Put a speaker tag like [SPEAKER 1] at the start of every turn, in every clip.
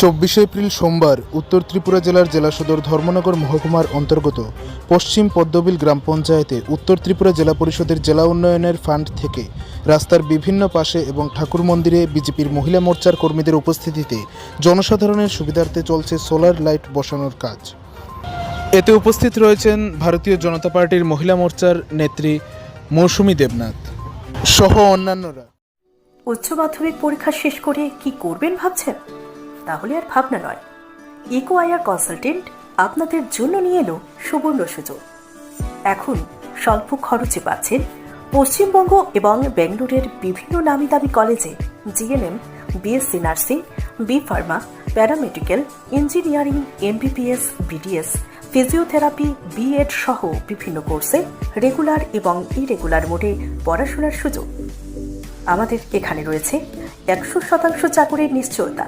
[SPEAKER 1] চব্বিশে এপ্রিল সোমবার উত্তর ত্রিপুরা জেলার জেলা সদর ধর্মনগর মহকুমার অন্তর্গত পশ্চিম পদ্মবিল গ্রাম পঞ্চায়েতে উত্তর ত্রিপুরা জেলা পরিষদের জেলা উন্নয়নের ফান্ড থেকে রাস্তার বিভিন্ন পাশে এবং ঠাকুর মন্দিরে বিজেপির মহিলা মোর্চার কর্মীদের উপস্থিতিতে জনসাধারণের সুবিধার্থে চলছে সোলার লাইট বসানোর কাজ। এতে উপস্থিত রয়েছেন ভারতীয় জনতা পার্টির মহিলা মোর্চার নেত্রী মৌসুমী দেবনাথ সহ অন্যান্যরা।
[SPEAKER 2] উচ্চ মাধ্যমিক পরীক্ষা শেষ করে কি করবেন ভাবছেন? তাহলে আর ভাবনা নয়। ইকো আয়ার কনসালটেন্ট আপনাদের জন্য নিয়ে এলো সুবর্ণ সুযোগ। এখন স্বল্প খরচে পাচ্ছেন পশ্চিমবঙ্গ এবং বেঙ্গলুরের বিভিন্ন নামি দামি কলেজে GNM BSc nursing B pharma paramedical engineering MBBS BDS physiotherapy BEd সহ বিভিন্ন কোর্সে রেগুলার এবং ইরেগুলার মোডে পড়াশোনার সুযোগ। আমাদের এখানে রয়েছে একশো শতাংশ চাকরির নিশ্চয়তা।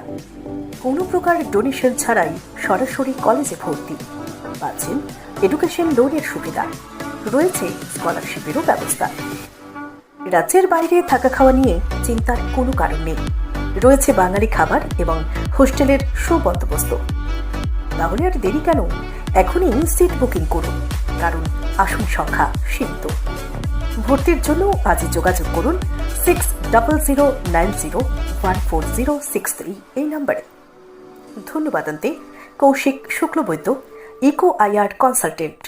[SPEAKER 2] কোনো প্রকার ডোনেশন ছাড়াই সরাসরি কলেজে ভর্তি। পাচ্ছেন এডুকেশন লোনের সুবিধা। রয়েছে স্কলারশিপেরও ব্যবস্থা। রাজ্যের বাইরে থাকা খাওয়া নিয়ে চিন্তার কোনো কারণ নেই। রয়েছে বাঙালি খাবার এবং হোস্টেলের সুবন্দোবস্ত। তাহলে আর দেরি কেন? এখনই সিট বুকিং করুন, কারণ আসন সংখ্যা সীমিত। ভর্তির জন্য আজই যোগাযোগ করুন six double zero nine zero one four zero six three এই নম্বরে ধন্যবাদ আনতে Koushik Shuklabaidya eco IR consultant.